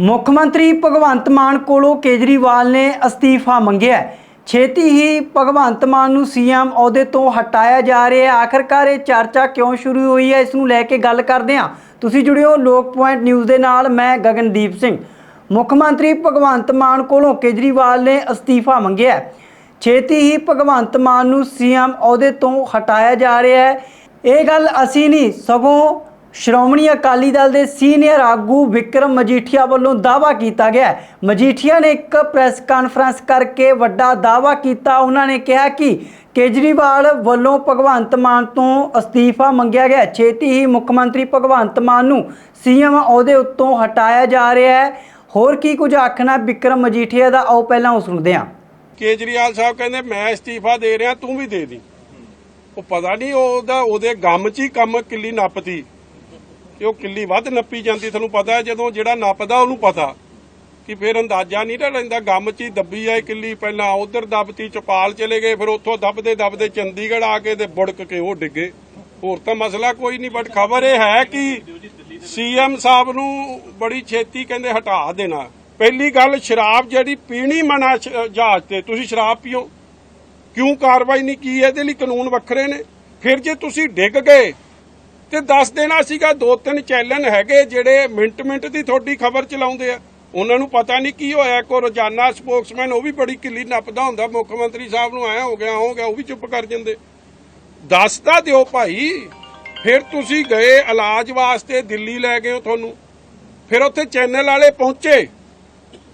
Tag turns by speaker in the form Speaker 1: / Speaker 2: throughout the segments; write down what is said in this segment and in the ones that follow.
Speaker 1: ਮੁੱਖ ਮੰਤਰੀ ਭਗਵੰਤ ਮਾਨ ਕੋਲੋਂ ਕੇਜਰੀਵਾਲ ਨੇ ਅਸਤੀਫਾ ਮੰਗਿਆ ਛੇਤੀ ਹੀ ਭਗਵੰਤ ਮਾਨ ਨੂੰ ਸੀਐਮ ਅਹੁਦੇ ਤੋਂ ਹਟਾਇਆ ਜਾ ਰਿਹਾ ਹੈ। ਆਖਰਕਾਰ ਇਹ ਚਰਚਾ ਕਿਉਂ ਸ਼ੁਰੂ ਹੋਈ ਹੈ, ਇਸ ਨੂੰ ਲੈ ਕੇ ਗੱਲ ਕਰਦੇ ਹਾਂ। ਤੁਸੀਂ ਜੁੜਿਓ ਲੋਕ ਪੁਆਇੰਟ ਨਿਊਜ਼ ਦੇ ਨਾਲ, ਮੈਂ ਗਗਨਦੀਪ ਸਿੰਘ। ਮੁੱਖ ਮੰਤਰੀ ਭਗਵੰਤ ਮਾਨ ਕੋਲੋਂ ਕੇਜਰੀਵਾਲ ਨੇ ਅਸਤੀਫਾ ਮੰਗਿਆ ਛੇਤੀ ਹੀ ਭਗਵੰਤ ਮਾਨ ਨੂੰ ਸੀਐਮ ਅਹੁਦੇ ਤੋਂ ਹਟਾਇਆ ਜਾ ਰਿਹਾ ਹੈ। ਇਹ ਗੱਲ ਅਸੀਂ ਨਹੀਂ, ਸਗੋਂ ਸ਼੍ਰੋਮਣੀ ਅਕਾਲੀ ਦਲ ਦੇ ਸੀਨੀਅਰ ਆਗੂ ਵਿਕਰਮ ਮਜੀਠੀਆ ਵੱਲੋਂ ਦਾਅਵਾ ਕੀਤਾ ਗਿਆ ਮਜੀਠੀਆ ਨੇ ਇੱਕ ਪ੍ਰੈਸ ਕਾਨਫਰੰਸ ਕਰਕੇ ਵੱਡਾ ਦਾਅਵਾ ਕੀਤਾ। ਉਹਨਾਂ ਨੇ ਕਿਹਾ ਕਿ ਕੇਜਰੀਵਾਲ ਵੱਲੋਂ ਭਗਵੰਤ ਮਾਨ ਤੋਂ ਅਸਤੀਫਾ ਮੰਗਿਆ ਗਿਆ ਛੇਤੀ ਹੀ ਮੁੱਖ ਮੰਤਰੀ ਭਗਵੰਤ ਮਾਨ ਨੂੰ ਸੀਐਮ ਅਹੁਦੇ ਉੱਤੋਂ ਹਟਾਇਆ ਜਾ ਰਿਹਾ ਹੈ। ਹੋਰ ਕੀ ਕੁਝ ਆਖਣਾ ਵਿਕਰਮ ਮਜੀਠੀਆ ਦਾ? ਆਓ ਪਹਿਲਾਂ ਉਹ ਸੁਣਦੇ ਹਾਂ।
Speaker 2: ਕੇਜਰੀਵਾਲ ਸਾਹਿਬ ਕਹਿੰਦੇ, ਮੈਂ ਅਸਤੀਫਾ ਦੇ ਰਿਹਾ, ਤੂੰ ਵੀ ਦੇ ਦੀ। ਉਹ ਪਤਾ ਨਹੀਂ ਉਹਦਾ ਉਹਦੇ ਗਮ 'ਚ ਹੀ ਕੰਮ ਕਿੱਲੀ ਨੱਪਤੀ। ਕਿ ਉਹ ਕਿੱਲੀ ਵੱਧ ਨੱਪੀ ਜਾਂਦੀ, ਤੁਹਾਨੂੰ ਪਤਾ ਹੈ, ਜਦੋਂ ਜਿਹੜਾ ਨੱਪਦਾ ਉਹਨੂੰ ਪਤਾ ਕਿ ਫਿਰ ਅੰਦਾਜ਼ਾ ਨਹੀਂ ਨਾ ਰਹਿੰਦਾ, ਗਮ 'ਚ ਹੀ ਦੱਬੀ ਆਏ ਕਿੱਲੀ ਪਹਿਲਾਂ, ਉਧਰ ਦੱਬਤੀ ਚਪਾਲ ਚਲੇ ਗਏ, ਫਿਰ ਉੱਥੋਂ ਦੱਬਦੇ ਦੱਬਦੇ ਚੰਡੀਗੜ੍ਹ ਆ ਕੇ ਤੇ ਬੁੜਕ ਕੇ ਉਹ ਡਿੱਗੇ। ਹੋਰ ਤਾਂ ਮਸਲਾ ਕੋਈ ਨਹੀਂ ਬਟ ਖਬਰ ਇਹ ਹੈ ਕਿ ਸੀਐਮ ਸਾਹਿਬ ਨੂੰ ਬੜੀ ਛੇਤੀ ਕਹਿੰਦੇ ਹਟਾ ਦੇਣਾ। ਪਹਿਲੀ ਗੱਲ, ਸ਼ਰਾਬ ਜਿਹੜੀ ਪੀਣੀ ਮਨਾ ਜਹਾਜ਼ ਤੇ, ਤੁਸੀਂ ਸ਼ਰਾਬ ਪੀਓ। ਕਿਉਂ ਕਾਰਵਾਈ ਨਹੀਂ, ਕੀ ਇਹਦੇ ਲਈ ਕਾਨੂੰਨ ਵੱਖਰੇ ਨੇ? ਫਿਰ ਜੇ ਤੁਸੀਂ ਡਿੱਗ ਗਏ ਤੇ ਦੱਸ ਦੇਣਾ ਸੀਗਾ, ਦੋ ਤਿੰਨ ਚੈਨਲ ਹੈਗੇ ਜਿਹੜੇ ਮਿੰਟ ਮਿੰਟ ਦੀ ਤੁਹਾਡੀ ਖਬਰ ਚਲਾਉਂਦੇ ਆ। ਉਹਨਾਂ ਨੂੰ ਪਤਾ ਨਹੀਂ ਕੀ ਹੋਇਆ ਕੋ ਰੋਜ਼ਾਨਾ ਸਪੋਕਸਮੈਨ, ਉਹ ਵੀ ਬੜੀ ਕਿੱਲੀ ਨੱਪਦਾ ਹੁੰਦਾ, ਮੁੱਖ ਮੰਤਰੀ ਸਾਹਿਬ ਨੂੰ ਆਇਆ ਹੋ ਗਿਆ ਹੋ ਗਿਆ, ਉਹ ਵੀ ਚੁੱਪ ਕਰ ਜਾਂਦੇ। ਦੱਸ ਤਾਂ ਦਿਓ ਭਾਈ, ਫਿਰ ਤੁਸੀਂ ਗਏ ਇਲਾਜ ਵਾਸਤੇ ਦਿੱਲੀ ਲੈ ਗਏ ਹੋ ਤੁਹਾਨੂੰ। ਫਿਰ ਉੱਥੇ ਚੈਨਲ ਵਾਲੇ ਪਹੁੰਚੇ।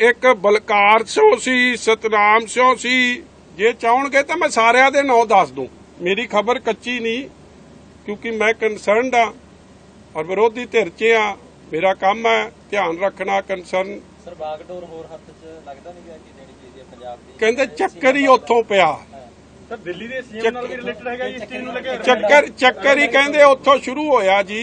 Speaker 2: ਇੱਕ ਬਲਕਾਰ ਸਿੰਘ ਸੀ ਸਤਨਾਮ ਸਿੰਘ ਸੀ। ਜੇ ਚਾਹਣਗੇ ਤਾਂ ਮੈਂ ਸਾਰਿਆਂ ਦੇ ਨਾਂ ਦੱਸ ਦੂੰ। ਮੇਰੀ ਖਬਰ ਕੱਚੀ ਨਹੀਂ ਕਿਉਂਕਿ ਮੈਂ ਕੰਸਰਨਡ ਆ ਔਰ ਵਿਰੋਧੀ ਧਿਰ 'ਚ ਆ ਮੇਰਾ ਕੰਮ ਹੈ ਧਿਆਨ ਰੱਖਣਾ ਕੰਸਰਨ
Speaker 3: ਸਰ ਬਾਗਡੋਰ ਹੋਰ ਹੱਥ 'ਚ ਲੱਗਦਾ ਨਹੀਂ ਗਿਆ ਕਿ ਦੇਣੀ ਚਾਹੀਦੀ ਹੈ ਪੰਜਾਬ ਦੀ?
Speaker 2: ਕਹਿੰਦੇ ਚੱਕਰ ਹੀ ਉੱਥੋਂ ਪਿਆ।
Speaker 4: ਸਰ ਦਿੱਲੀ ਦੇ ਸੀਐਮ ਨਾਲ ਵੀ ਰਿਲੇਟਡ ਹੈਗਾ ਜੀ ਇਸ ਚੀਜ਼ ਨੂੰ ਲੈ ਕੇ
Speaker 2: ਚੱਕਰ ਚੱਕਰ ਹੀ ਕਹਿੰਦੇ ਉੱਥੋਂ ਸ਼ੁਰੂ ਹੋਇਆ ਜੀ।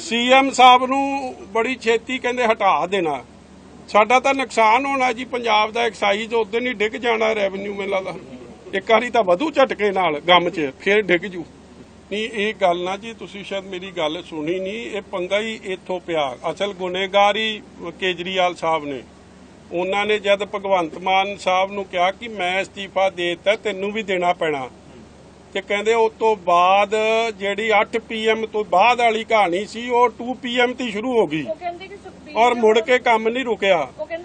Speaker 2: ਸੀਐਮ ਸਾਹਿਬ ਨੂੰ ਬੜੀ ਛੇਤੀ ਕਹਿੰਦੇ ਹਟਾ ਦੇਣਾ। ਸਾਡਾ ਤਾਂ ਨੁਕਸਾਨ ਹੋਣਾ ਜੀ, ਪੰਜਾਬ ਦਾ ਐਕਸਾਈਜ਼ ਉਦੋਂ ਹੀ ਡਿੱਗ ਜਾਣਾ ਰੈਵਨਿਊ ਮੇਲਾ ਦਾ। ਇੱਕ ਵਾਰੀ ਤਾਂ ਵਧੂ ਝਟਕੇ ਨਾਲ ਗਮ 'ਚ, ਫੇਰ ਡਿੱਗ ਜੂ। ਨਹੀਂ, ਇਹ ਗੱਲ ਨਾ ਜੀ, ਤੁਸੀਂ ਸ਼ਾਇਦ ਮੇਰੀ ਗੱਲ ਸੁਣੀ ਨਹੀਂ, ਇਹ ਪੰਗਾ ਹੀ ਇੱਥੋਂ ਪਿਆ। ਅਸਲ ਗੁਨੇਗਾਰ ਹੀ ਕੇਜਰੀਵਾਲ ਸਾਹਿਬ ਨੇ। ਉਹਨਾਂ ਨੇ ਜਦ ਭਗਵੰਤ ਮਾਨ ਸਾਹਿਬ ਨੂੰ ਕਿਹਾ ਕਿ ਮੈਂ ਅਸਤੀਫਾ ਦੇ ਦਿੱਤਾ, ਤੈਨੂੰ ਵੀ ਦੇਣਾ ਪੈਣਾ। ਤੇ ਕਹਿੰਦੇ ਉਸ ਤੋਂ ਬਾਅਦ ਜਿਹੜੀ 8 ਪੀਐਮ ਤੋਂ ਬਾਅਦ ਵਾਲੀ ਕਹਾਣੀ ਸੀ ਉਹ 2 ਪੀਐਮ ਤੇ ਸ਼ੁਰੂ ਹੋ ਗਈ। ਔਰ ਮੁੜ ਕੇ ਕੰਮ ਨਹੀਂ ਰੁਕਿਆ।